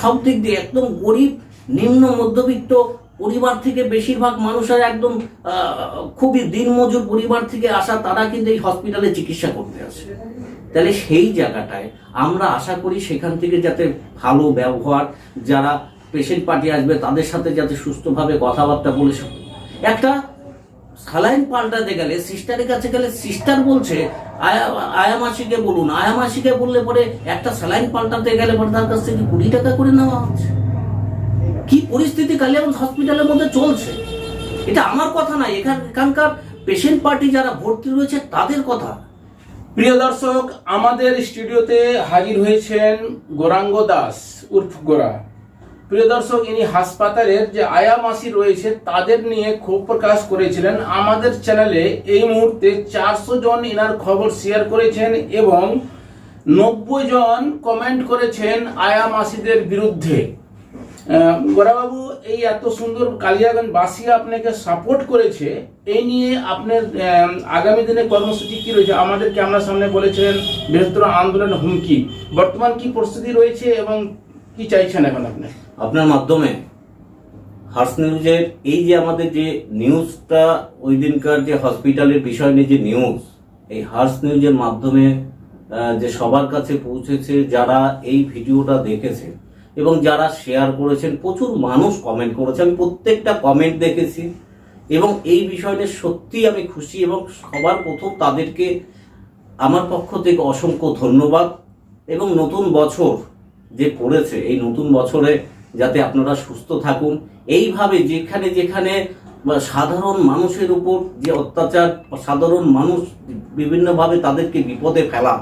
সব দিক দিয়ে একদম গরিব, নিম্ন, মধ্যবিত্ত পরিবার থেকে বেশিরভাগ মানুষের একদম খুবই দিনমজুর পরিবার থেকে আসা তারা কিন্তু এই হসপিটালে চিকিৎসা করতে আসে। তাহলে সেই জায়গাটায় আমরা আশা করি সেখান থেকে যাতে ভালো ব্যবহার, যারা পেশেন্ট পার্টি আসবে তাদের সাথে যাতে সুস্থভাবে কথাবার্তা বলে একটা স্যালাইন পাল্টাতে গেলে, সিস্টারের কাছে গেলে সিস্টার বলছে, আয়া আয়া মাসিকে বলুন। আয়া মাসিকে বললে পরে একটা স্যালাইন পাল্টাতে গেলে পরে তার কাছ থেকে কুড়ি টাকা করে নেওয়া হচ্ছে। কি পরিস্থিতি কালিয়াগঞ্জ হসপিটালের মধ্যে চলছে? এটা আমার কথা না, এখান, এখানকার পেশেন্ট পার্টি যারা ভর্তি রয়েছে, তাদের কথা। প্রিয় দর্শক, আমাদের স্টুডিওতে হাজির হয়েছেন গোরাঙ্গ দাস, উর্ফ গোরা। প্রিয় দর্শক, ইনি হাসপাতালের যে আয়া মাসি রয়েছে, তাদের নিয়ে ক্ষোভ প্রকাশ করেছিলেন। আমাদের চ্যানেলে এই মুহূর্তে চারশো জন ইনার খবর শেয়ার করেছেন এবং নব্বই জন কমেন্ট করেছেন আয়া মাসিদের বিরুদ্ধে গোরাবাবু, এই এত সুন্দর কালিয়াগঞ্জ বাসী আপনাকে সাপোর্ট করেছে, এই নিয়ে আপনার আগামী দিনে কর্মসূচি কি রয়েছে? আমাদেরকে ক্যামেরার সামনে বলেছিলেন বৃহত্তর আন্দোলন হুমকি। বর্তমান কি পরিস্থিতি রয়েছে এবং কি চাইছেন এখন আপনি? আপনার মাধ্যমে হার্স নিউজের এই যে আমাদের যে নিউজটা, ওই দিনকার যে হসপিটালের বিষয় নিয়ে যে নিউজ, এই হার্স নিউজের মাধ্যমে যে সবার কাছে পৌঁছেছে, যারা এই ভিডিওটা দেখেছে এবং যারা শেয়ার করেছেন, প্রচুর মানুষ কমেন্ট করেছে। আমি প্রত্যেকটা কমেন্ট দেখেছি এবং এই বিষয়টা সত্যি আমি খুশি এবং সবার প্রথম তাদেরকে আমার পক্ষ থেকে অসংখ্য ধন্যবাদ এবং নতুন বছর যে পড়েছে এই নতুন বছরে যাতে আপনারা সুস্থ থাকুন, এইভাবে যেখানে যেখানে সাধারণ মানুষের উপর যে অত্যাচার সাধারণ মানুষ বিভিন্নভাবে তাদেরকে বিপদে ফেলা,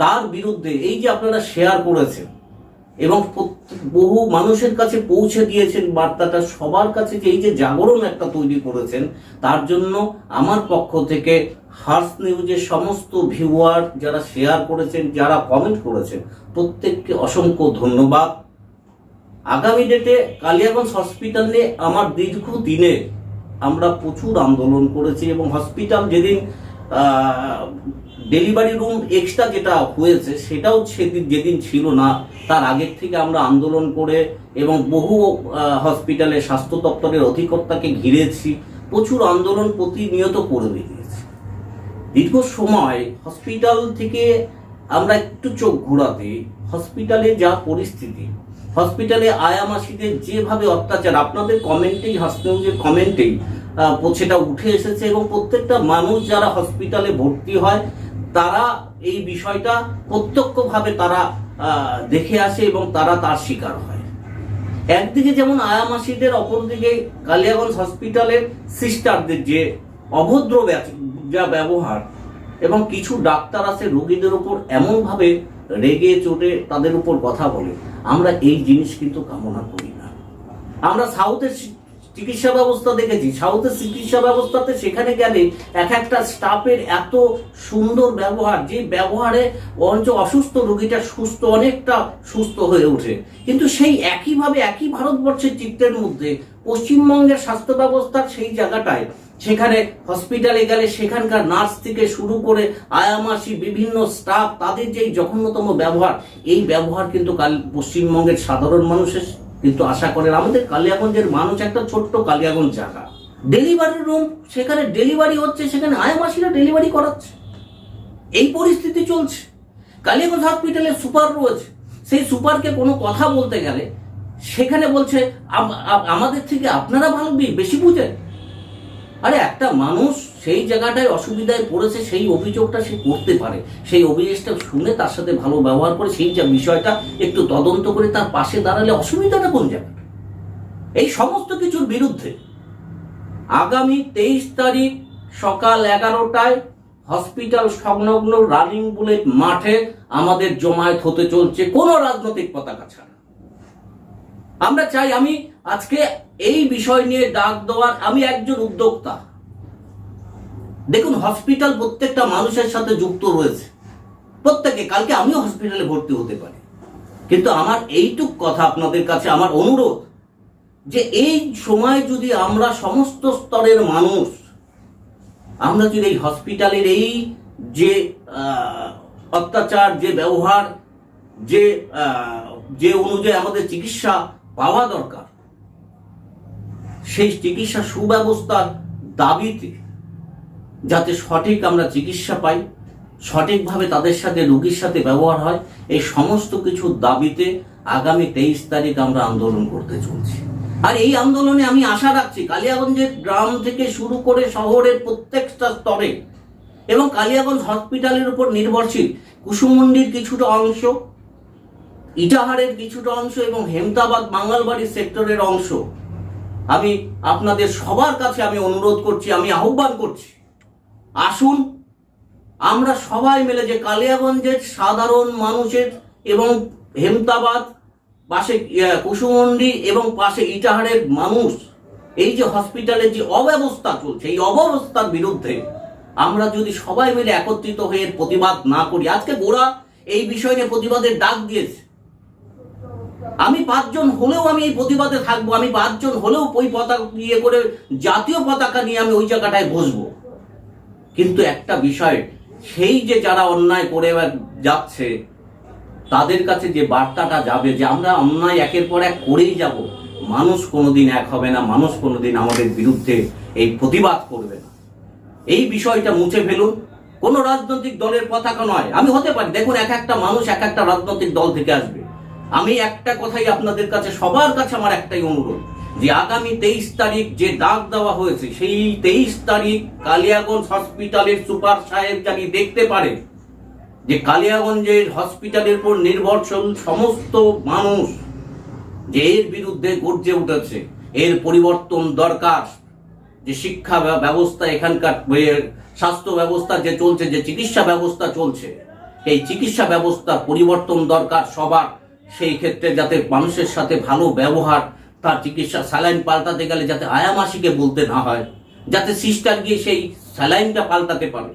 তার বিরুদ্ধে এই যে আপনারা শেয়ার করেছেন এবং বহু মানুষের কাছে পৌঁছে দিয়েছেন বার্তাটা, সবার কাছে যে এই যে জাগরণ একটা তৈরি করেছেন, তার জন্য আমার পক্ষ থেকে হার্স নিউজের সমস্ত ভিউয়ার যারা শেয়ার করেছেন, যারা কমেন্ট করেছেন, প্রত্যেককে অসংখ্য ধন্যবাদ। আগামী ডেটে কালিয়াগঞ্জ হসপিটাল আমার দীর্ঘ দিনে আমরা প্রচুর আন্দোলন করেছি এবং হসপিটাল যেদিন ডেলিভারি রুম এক্সট্রা যেটা হয়েছে, সেটাও সেদিন যেদিন ছিল না, তার আগের থেকে আমরা আন্দোলন করে এবং বহু হসপিটালে স্বাস্থ্য দপ্তরের অধিকর্তাকে ঘিরেছি। প্রচুর আন্দোলন প্রতিনিয়ত করে বেরিয়েছি দীর্ঘ সময় হসপিটাল থেকে আমরা একটু চোখ ঘোরাতে হসপিটালে যা পরিস্থিতি হসপিটালে আয়ামাসিদের যেভাবে অত্যাচার, আপনাদের কমেন্টেই হাসনিউজের কমেন্টেই সেটা উঠে এসেছে এবং প্রত্যেকটা মানুষ যারা হসপিটালে ভর্তি হয়, তারা এই বিষয়টা প্রত্যক্ষভাবে তারা দেখে আসে এবং তারা তার শিকার হয়। একদিকে যেমন আয়ামাসিদের, অপরদিকে কালিয়াগঞ্জ হসপিটালের সিস্টারদের যে অভদ্র যা ব্যবহার এবং কিছু ডাক্তার আছে রোগীদের উপর এমনভাবে রেগে চটে তাদের উপর কথা বলে। আমরা এই জিনিস কিন্তু কামনা করি না। আমরা সাউথের চিকিৎসা ব্যবস্থা দেখেছি। সাউথের চিকিৎসা ব্যবস্থাতে সেখানে গেলে এক একটা স্টাফের এত সুন্দর ব্যবহার, যে ব্যবহারে বরঞ্চ অসুস্থ রোগীটা সুস্থ, অনেকটা সুস্থ হয়ে ওঠে। কিন্তু সেই একইভাবে একই ভারতবর্ষের চিত্রের মধ্যে পশ্চিমবঙ্গের স্বাস্থ্য ব্যবস্থার সেই জায়গাটায় সেখানে হসপিটালে গেলে সেখানকার নার্স থেকে শুরু করে আয়ামাসি বিভিন্ন স্টাফ তাদের যে জঘন্যতম ব্যবহার, এই ব্যবহার কিন্তু কাল পশ্চিমবঙ্গের সাধারণ মানুষের কিন্তু আশা করেন। আমাদের কালিয়াগঞ্জের মানুষ একটা ছোট্ট কালিয়াগঞ্জ জায়গা। ডেলিভারি রুম সেখানে ডেলিভারি হচ্ছে, সেখানে আয়ামাসিরা ডেলিভারি করাচ্ছে। এই পরিস্থিতি চলছে। কালিয়াগঞ্জ হসপিটালে সুপার রয়েছে সেই সুপারকে কোনো কথা বলতে গেলে সেখানে বলছে আমাদের থেকে আপনারা ভালো বেশি বুঝেন। আরে, একটা মানুষ সেই জায়গাটায় অসুবিধায় পড়েছে, সেই অভিযোগটা সে করতে পারে। সেই অভিযোগটা শুনে তার সাথে ভালো ব্যবহার করে সেই যে বিষয়টা একটু তদন্ত করে তার পাশে দাঁড়ালে অসুবিধাটা কোন জায়গাটা এই সমস্ত কিছুর বিরুদ্ধে আগামী তেইশ তারিখ সকাল এগারোটায় হসপিটাল সংলগ্ন রানিং বুলেট মাঠে আমাদের জমায়েত হতে চলছে। কোনো রাজনৈতিক পতাকা ছাড়া। আমরা চাই আমি আজকে এই বিষয় নিয়ে ডাক দেওয়ার আমি একজন উদ্যোক্তা। দেখুন হসপিটাল প্রত্যেকটা মানুষের সাথে যুক্ত রয়েছে। প্রত্যেকে, কালকে আমিও হসপিটালে ভর্তি হতে পারি। কিন্তু আমার এইটুক কথা আপনাদের কাছে, আমার অনুরোধ যে এই সময় যদি আমরা সমস্ত স্তরের মানুষ, আমরা যদি এই হসপিটালের এই যে অত্যাচার, যে ব্যবহার, যে যে অনুযায়ী আমাদের চিকিৎসা পাওয়া দরকার সেই চিকিৎসা সুব্যবস্থার দাবিতে যাতে সঠিক আমরা চিকিৎসা পাই, সঠিকভাবে তাদের সাথে, রোগীর সাথে ব্যবহার হয়, এই সমস্ত কিছু দাবিতে আগামী তেইশ তারিখ আমরা আন্দোলন করতে চলছি। আর এই আন্দোলনে আমি আশা রাখছি কালিয়াগঞ্জের গ্রাম থেকে শুরু করে শহরের প্রত্যেকটা স্তরে এবং কালিয়াগঞ্জ হসপিটালের উপর নির্ভরশীল কুসুমন্ডির কিছুটা অংশ, ইটাহারের কিছুটা অংশ এবং হেমতাবাদ বাঙালবাড়ি সেক্টরের অংশ আমি আপনাদের সবার কাছে আমি অনুরোধ করছি, আমি আহ্বান করছি। আসুন, আমরা সবাই মিলে যে কালিয়াগঞ্জের সাধারণ মানুষের এবং হেমতাবাদ, পাশে কুসুমন্ডি এবং পাশে ইটাহারের মানুষ, এই যে হসপিটালের যে অব্যবস্থা চলছে, এই অব্যবস্থার বিরুদ্ধে আমরা যদি সবাই মিলে একত্রিত হয়ে প্রতিবাদ না করি, আজকে গোড়া এই বিষয় নিয়ে প্রতিবাদের ডাক দিয়েছে। আমি পাঁচজন হলেও আমি এই প্রতিবাদে থাকব, আমি পাঁচজন হলেও ওই পতাকা ইয়ে করে, জাতীয় পতাকা নিয়ে আমি ওই জায়গাটায় বসবো। কিন্তু একটা বিষয়, সেই যে যারা অন্যায় করে যাচ্ছে, তাদের কাছে যে বার্তাটা যাবে, যে আমরা অন্যায় একের পর এক করেই যাব, মানুষ কোনোদিন এক হবে না, মানুষ কোনোদিন আমাদের বিরুদ্ধে এই প্রতিবাদ করবে না। এই বিষয়টা মুছে ফেলুন। কোন রাজনৈতিক দলের পতাকা নয়। আমি হতে পারি, দেখুন, এক একটা মানুষ এক একটা রাজনৈতিক দল থেকে আসবে। আমি একটা কথাই আপনাদের কাছে, সবার কাছে আমার একটাই অনুরোধ, যে আগামী তেইশ তারিখ যে ডাক দেওয়া হয়েছে, সেই তেইশ তারিখ কালিয়াগঞ্জ হসপিটালের সুপার সাহেব জানি দেখতে পারে যে কালিয়াগঞ্জের হসপিটালের উপর নির্ভরশীল সমস্ত মানুষ যে এর বিরুদ্ধে গর্জে উঠেছে, এর পরিবর্তন দরকার, যে শিক্ষা ব্যবস্থা এখানকার স্বাস্থ্য ব্যবস্থা যে চলছে, যে চিকিৎসা ব্যবস্থা চলছে, এই চিকিৎসা ব্যবস্থা পরিবর্তন দরকার সবার। সেই ক্ষেত্রে যাতে মানুষের সাথে ভালো ব্যবহার, তার চিকিৎসা স্যালাইন পাল্টাতে গেলে যাতে আয়ামাসিকে বলতে না হয়, যাতে সিস্টার গিয়ে সেই স্যালাইনটা পাল্টাতে পারে।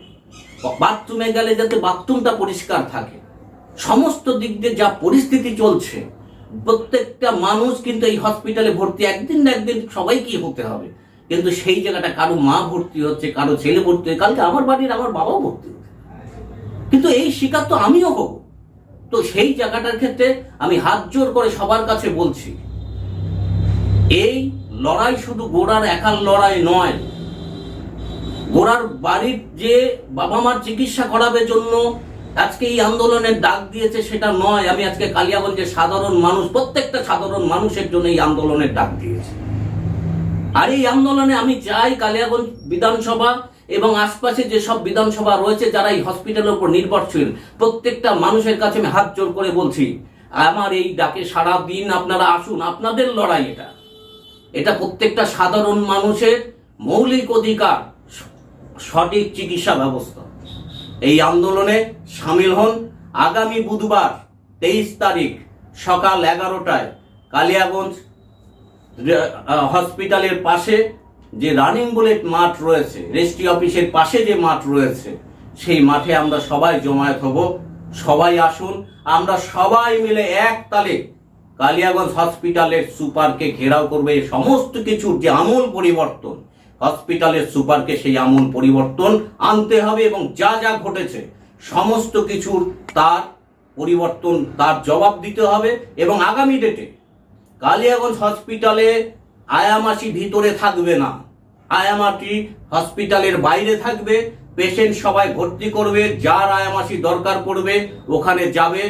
বাথরুমে গেলে যাতে বাথরুমটা পরিষ্কার থাকে। সমস্ত দিক দিয়ে যা পরিস্থিতি চলছে, প্রত্যেকটা মানুষ কিন্তু এই হসপিটালে ভর্তি, একদিন না একদিন সবাইকেই হতে হবে। কিন্তু সেই জায়গাটা কারও মা ভর্তি হচ্ছে, কারও ছেলে ভর্তি হচ্ছে, কালকে আমার বাড়ির আমার বাবাও ভর্তি হচ্ছে। কিন্তু এই শিকার তো আমিও হব। তো সেই জায়গাটার ক্ষেত্রে আমি হাত জোর করে সবার কাছে বলছি, এই লড়াই শুধু গোড়ার একার লড়াই নয় গোড়ার বাড়ির যে বাবা মার চিকিৎসা করাবে জন্য আজকে এই আন্দোলনের ডাক দিয়েছে সেটা নয়, আমি আজকে কালিয়াগঞ্জের সাধারণ মানুষ, প্রত্যেকটা সাধারণ মানুষের জন্য এই আন্দোলনের ডাক দিয়েছে। আর এই আন্দোলনে আমি চাই কালিয়াগঞ্জ বিধানসভা এবং আশপাশে যেসব বিধানসভা রয়েছে যারা এই হসপিটালের উপর নির্ভরশীল, প্রত্যেকটা মানুষের কাছে আমি হাত জোর করে বলছি, আমার এই ডাকে সারা দিন আপনারা আসুন, আপনাদের লড়াই এটা। এটা প্রত্যেকটা সাধারণ মানুষের মৌলিক অধিকার, সঠিক চিকিৎসা ব্যবস্থা। এই আন্দোলনে সামিল হন আগামী বুধবার তেইশ তারিখ সকাল এগারোটায় কালিয়াগঞ্জ হসপিটালের পাশে যে রানিং বুলেট মাঠ রয়েছে, রেজিস্ট্রি অফিসের পাশে যে মাঠ রয়েছে, সেই মাঠে আমরা সবাই জমায়েত হব। সবাই আসুন, আমরা সবাই মিলে এক তালে কালিয়াগঞ্জ হসপিটালের সুপারকে ঘেরাও করবে এই সমস্ত কিছুর যে আমূল পরিবর্তন। হসপিটালের সুপারকে সেই আমূল পরিবর্তন আনতে হবে এবং যা যা ঘটেছে, সমস্ত কিছুর তার পরিবর্তন, তার জবাব দিতে হবে এবং আগামী ডেটে কালিয়াগঞ্জ হসপিটালে আয়ামাসি ভিতরে থাকবে না। আয়ামাটি হসপিটালের বাইরে থাকবে পেশেন্ট সবাই ভর্তি করবে, যার আয়ামাসি দরকার পড়বে, ওখানে যাবে,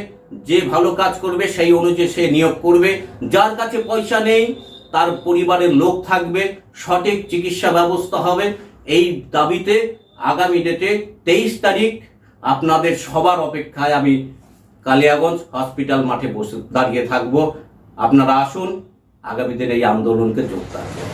যে ভালো কাজ করবে সেই অনুযায়ী সে নিয়োগ করবে। যার কাছে পয়সা নেই, তার পরিবারের লোক থাকবে, সঠিক চিকিৎসা ব্যবস্থা হবে। এই দাবিতে আগামী ডেটে তেইশ তারিখ আপনাদের সবার অপেক্ষায় আমি কালিয়াগঞ্জ হসপিটাল মাঠে বসে দাঁড়িয়ে থাকব। আপনারা আসুন, আগামী দিনে এই আন্দোলনকে যোগদান।